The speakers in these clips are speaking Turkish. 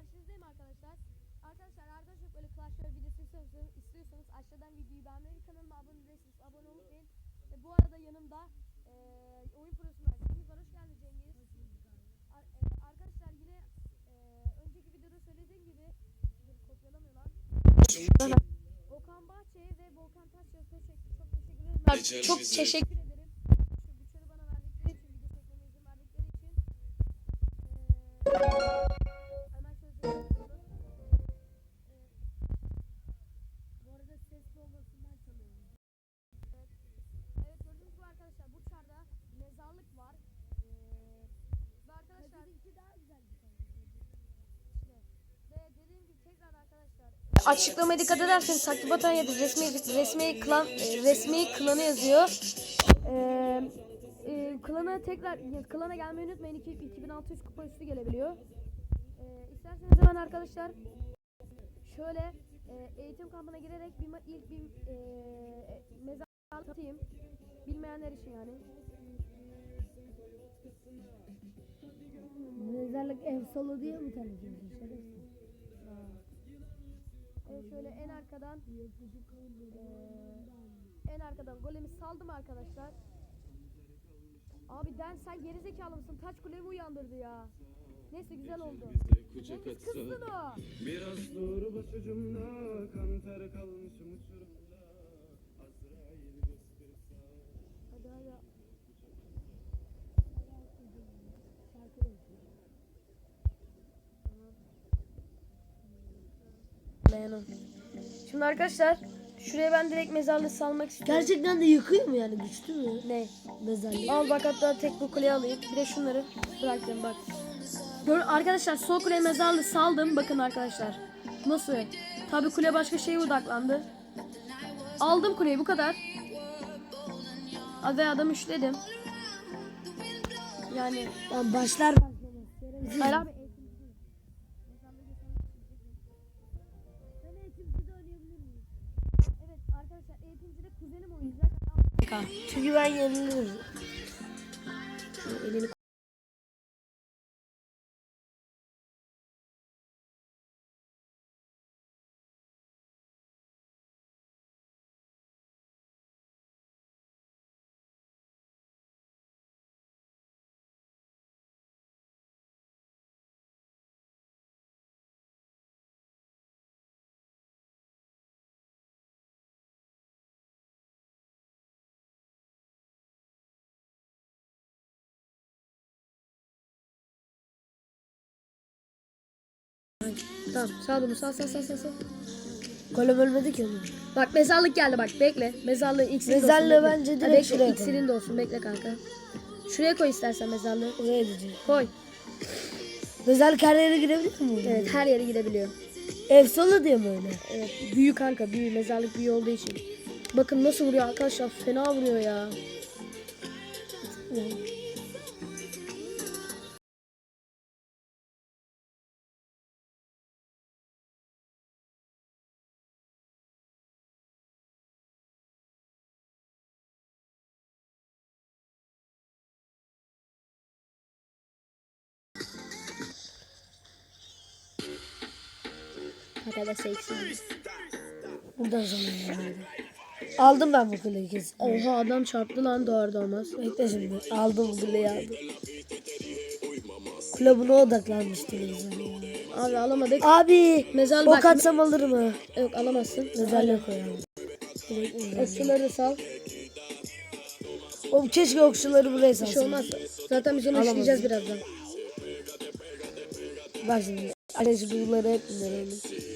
karşınızdayım arkadaşlar. Arkadaşlar arada çok böyle Clash Royale videosu istiyorsanız, istiyorsanız aşağıdan videoyu beğenmeyi kanalıma abone değilseniz abone olmayı Ve bu arada yanımda eee oyun prosundan Cengiz var. Hoş geldin Cengiz. Ar- e, arkadaşlar yine eee önceki videoda söylediğim gibi dur kopyalamıyor lan. Okan Bahçe ve Volkan Taşyaz'a çok, çok teşekkür ederim. Çok ederim. teşekkür açıklamaya dikkat ederseniz takip atan ya da resmi resmi klan e, resmi klanı yazıyor. Ee, e, klana tekrar klana gelmeyi unutmayın. İki- 2600 kupa üstü gelebiliyor. Ee, isterseniz hemen arkadaşlar şöyle e, eğitim kampına girerek bir ilk bir e, mezarlık atayım. Bilmeyenler için yani. Mezarlık ev solu diye mi tanıtıyorsun? Evet şöyle en arkadan eee, en arkadan golemi saldım arkadaşlar. Abi Den sen gerizekalı mısın? Taç kulemi uyandırdı ya. Neyse güzel oldu. Kucak atsa kızdın o. Biraz doğru başucumda Kan ter kalmışım uçurumda Azrail gösterse Hadi hadi. Beğendim. Şimdi arkadaşlar şuraya ben direkt mezarlığı salmak istiyorum. Gerçekten de yıkıyor mu yani güçlü mü? Ne? Mezarlık. Al bak hatta tek bu kuleyi alayım. Bir de şunları bıraktım bak. Gör, arkadaşlar sol kule mezarlığı saldım. Bakın arkadaşlar. Nasıl? Tabi kule başka şeye odaklandı. Aldım kuleyi bu kadar. Ve adam üçledim. Yani Lan başlar. Hayır abi. Çünkü ben yenilirim. Elini Tamam sağ olun sağ sağ sağ sağ sağ. Golem ölmedi ki onun. Bak mezarlık geldi bak bekle. Mezarlığı iksirin olsun, Mezarlığı bekle. bence direkt bekle, şuraya iksirin de olsun bekle kanka. Şuraya koy istersen mezarlığı. Oraya gidecek. Koy. Mezarlık her yere girebilir mi? Evet her yere gidebiliyor. Ev solu diye mi öyle? Evet büyük kanka büyük mezarlık büyük olduğu için. Bakın nasıl vuruyor arkadaşlar fena vuruyor ya. Arkadaşlar ikisi. Buradan yani. Aldım ben bu kesin. Oha adam çarptı lan doğar doğmaz. Bekle şimdi. Aldım bu kuleyi aldım. Kule buna odaklanmıştı. Abi alamadık. Abi Mezarlık ok bak- atsam alır mı? Yok alamazsın. Mezarlığa koyalım. Okçuları sal. Oğlum keşke okçuları buraya şey salsın. olmaz. Zaten biz onu işleyeceğiz birazdan. Bak şimdi. Ateş bunları hep bunları.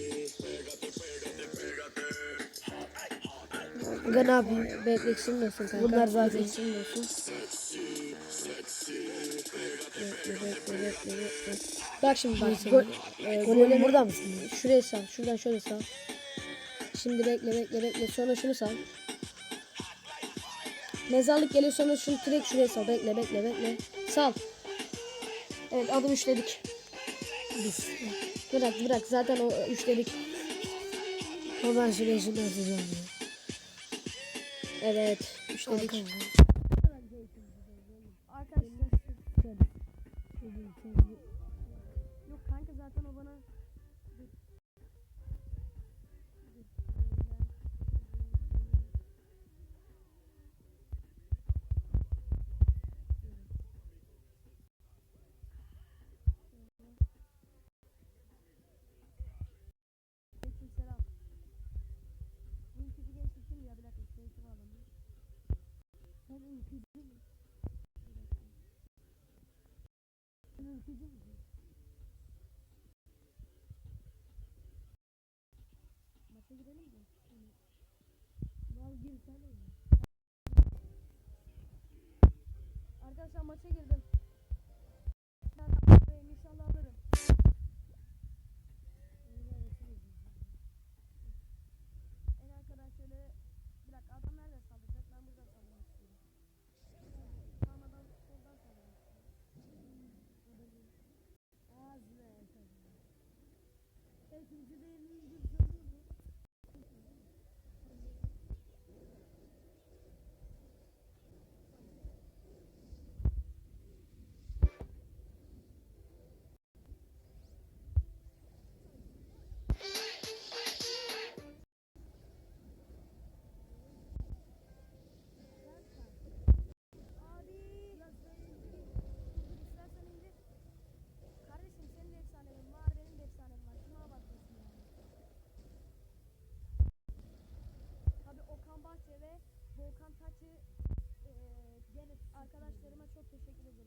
Aga ne yapayım? Bekle ikisinin de olsun kanka. Bunlar zaten- ikisinin de olsun. Bekle bekle bekle bekle. Bak şimdi bak. Go, e, Golem golemi- burada mısın? Şuraya sal. Şuradan şöyle sal. Şimdi bekle bekle bekle. Sonra şunu sal. Mezarlık geliyor sonra şunu direkt şuraya sal. Bekle bekle bekle. Sal. Evet adım üçledik. Biz. Bırak bırak zaten o üçledik. Ama ben şuraya şunu atacağım. ya. Evet. Kanka. Arkadaşlar. Sen ülkücü mü? Sen ülkücü mü? Maça gidelim mi? Mal girsene. Arkadaşlar maça girdim. İkinci de teşekkür ederim.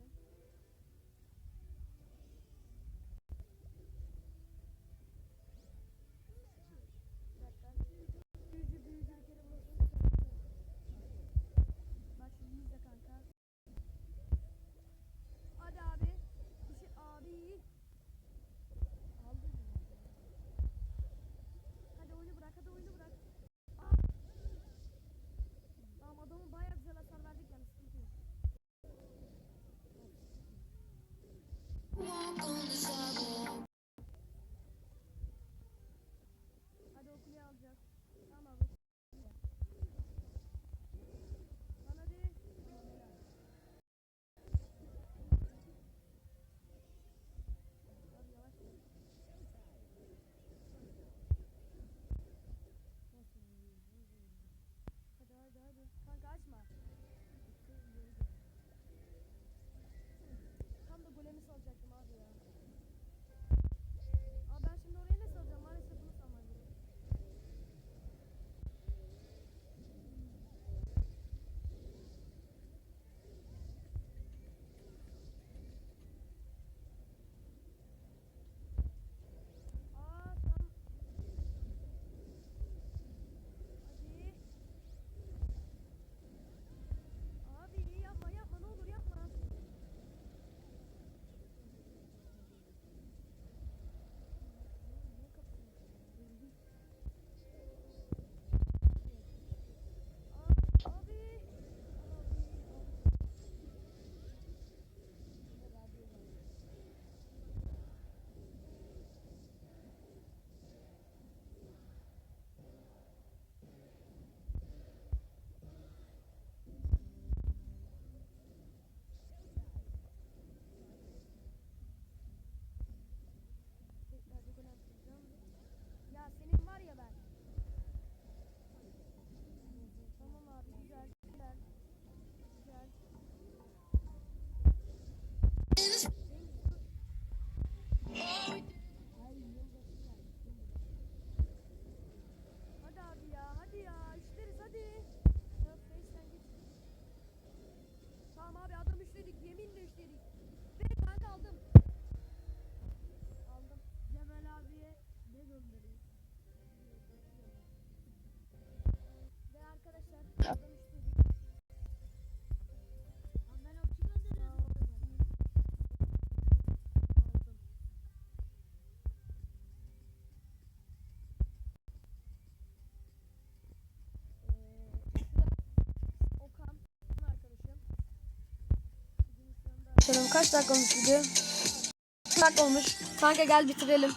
Canım kaç dakika olmuş video? 2 dakika olmuş. Kanka gel bitirelim.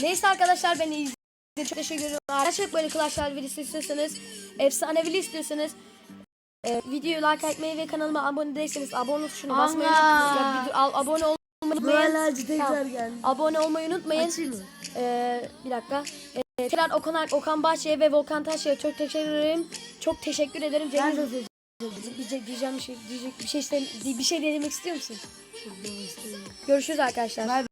Neyse arkadaşlar beni izlediğiniz için çok teşekkür ederim. Gerçek böyle Clash Royale videosu istiyorsanız, efsanevili istiyorsanız e, videoyu like etmeyi ve kanalıma abone değilseniz abone tuşuna basmayı video- al- abone olmayı unutmayın. Tamam. Abone olmayı unutmayın. Ee, bir dakika. Ee, tekrar Okan, Okan Bahçe'ye ve Volkan Taşçı'ya çok teşekkür ederim. Çok teşekkür ederim. Cengiz diyecek, diyeceğim bir şey, diyecek bir şey bir şey demek istiyor musun? Görüşürüz arkadaşlar.